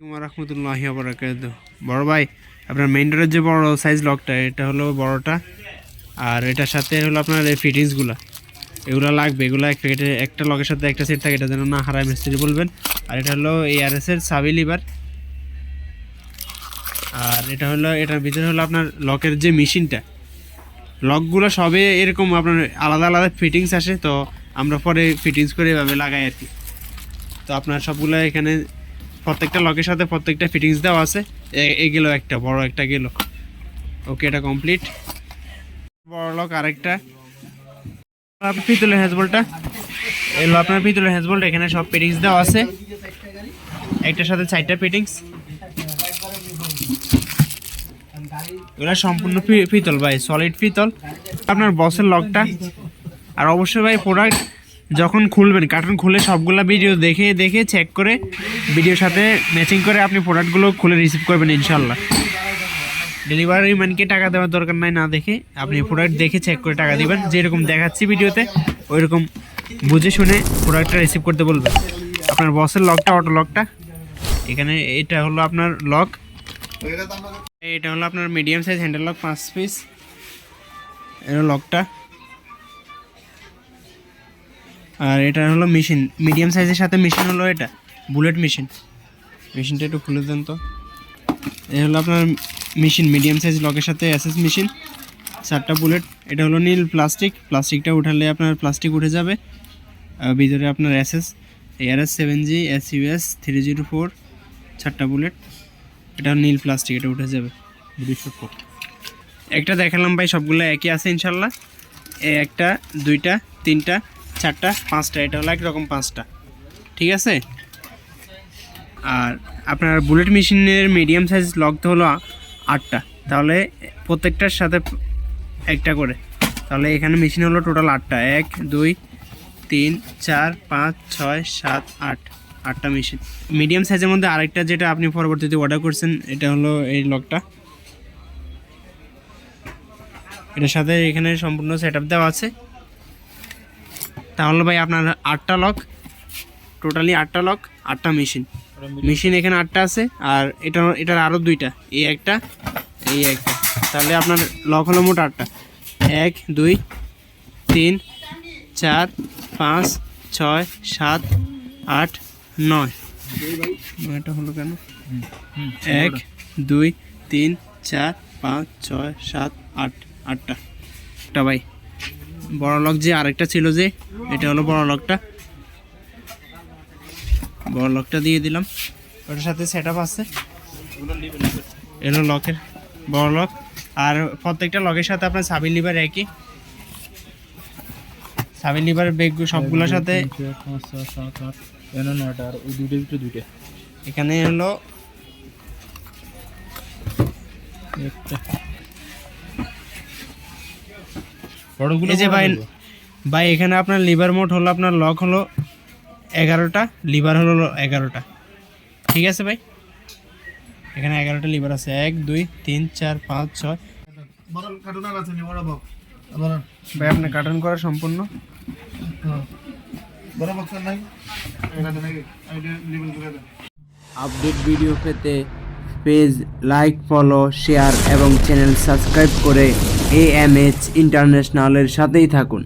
রহমতুল্লাহি বারাকাত বড় ভাই, আপনার মেইন ডোরের যে বড় সাইজ লকটা এটা হলো বড়টা, আর এটার সাথে হলো আপনার এই ফিটিংসগুলো এগুলো লাগবে, এগুলো এক প্যাকেটে একটা লকের সাথে একটা সেট থাকে, এটা যেন না হারায়, মিস্ত্রি বলবেন। আর এটা হলো এআরএস এর সাবি লিভার আর এটা হলো, এটার ভিতরে হলো আপনার লকের যে মেশিনটা। লকগুলো সবে এরকম আপনার আলাদা আলাদা ফিটিংস আসে, তো আমরা পরে ফিটিংস করে এভাবে লাগাই আর কি। তো আপনার সবগুলো এখানে প্রত্যেকটা লকের সাথে প্রত্যেকটা ফিটিংস দেওয়া আছে। এ- গেল একটা, বড় একটা গেল। ওকে এটা কমপ্লিট বড় লক আরেকটা। পিতলের হ্যাজবলটা এগুলো আপনার পিতলের হ্যাজবলটা এখানে সব ফিটিংস দেওয়া আছে। একটার সাথে চারটা ফিটিংস এগুলো সম্পূর্ণ পিতল ভাই সলিড পিতল। আপনার বসের লকটা আর অবশ্যই ভাই প্রোডাক্ট যখন খুলবেন কার্টুন খুলে সবগুলো ভিডিও দেখে দেখে চেক করে ভিডিওর সাথে ম্যাচিং করে আপনি প্রোডাক্টগুলো খুলে রিসিভ করবেন ইনশাল্লাহ ডেলিভারি ম্যানকে টাকা দেওয়ার দরকার নাই, না দেখে আপনি প্রোডাক্ট দেখে চেক করে টাকা দিবেন। যেরকম দেখাচ্ছি ভিডিওতে ওইরকম বুঝে শুনে প্রোডাক্টটা রিসিভ করতে বলবেন। আপনার বসের লকটা অটো লকটা এখানে এটা হলো আপনার লক এটা হলো আপনার মিডিয়াম সাইজ হ্যান্ডেল লক পাঁচ পিস এটা লকটা আর এটা হলো মেশিন। মিডিয়াম সাইজের সাথে মেশিন হলো এটা বুলেট মেশিন। মেশিনটা একটু খুলে দেন তো। এই হলো আপনার মেশিন মিডিয়াম সাইজ লকের সাথে অ্যাসেস মেশিন। চারটা বুলেট এটা হলো নীল প্লাস্টিক। প্লাস্টিকটা উঠালে আপনার প্লাস্টিক উঠে যাবে। আর ভিতরে আপনার access ARS seven G S US three zero four চারটা বুলেট। এটা নীল প্লাস্টিক এটা উঠে যাবে। একটা দেখালাম ভাই সবগুলো একই আছে ইনশাল্লাহ। এ একটা দুইটা তিনটা চারটা, পাঁচটা এটা হলো একরকম পাঁচটা। ঠিক আছে? আর আপনার বুলেট মেশিনের মিডিয়াম সাইজ লক হলো আটটা। তাহলে প্রত্যেকটার সাথে একটা করে। তাহলে এখানে মেশিন হলো টোটাল আটটা। এক, দুই, তিন, চার, পাঁচ, ছয়, সাত, আট। আটটা মেশিন মিডিয়াম সাইজের মধ্যে আরেকটা যেটা আপনি পরবর্তীতে অর্ডার করছেন, এটা হলো এই লকটা এটার সাথে এখানে সম্পূর্ণ সেট আপ দেওয়া আছে। তাহলে ভাই আপনার আটটা লক টোটালি আটটা লক, আটটা মেশিন মেশিন এখানে আটটা আছে, আর এটা, এটার আরও দুইটা, এই একটা এই একটা। তাহলে আপনার লক হলো মোট আটটা। এক, দুই, তিন, চার, পাঁচ, ছয়, সাত, আট, নয়। নয়টা হলো কেন? এক, দুই, তিন, চার, পাঁচ, ছয়, সাত, আট, আটটা। একটা ভাই বড় লক যে আরেকটা ছিল যে, এটা হলো বড় লকটা বড় লকটা দিয়ে দিলাম। ওটার সাথে সেট আছে। এলো লকের বড় লক আর প্রত্যেকটা লকের সাথে আপনার সাবিন লিভার একই। সাবিন লিভার বেগ সবগুলোর সাথে এখানে হলো একটা বড়গুলো এই যে ভাই ভাই এখানে আপনার লিভার মোট হলো আপনার লক হলো এগারোটা লিভার হলো এগারোটা। ঠিক আছে ভাই? এখানে এগারোটা লিভার আছে। এক দুই তিন চার পাঁচ ছয়। ভাই আপনি কার্টন করা সম্পূর্ণ। আপডেট ভিডিও পেতে পেজ লাইক ফলো শেয়ার এবং চ্যানেল সাবস্ক্রাইব করে এম এইচ ইন্টারন্যাশনালের সাথেই থাকুন।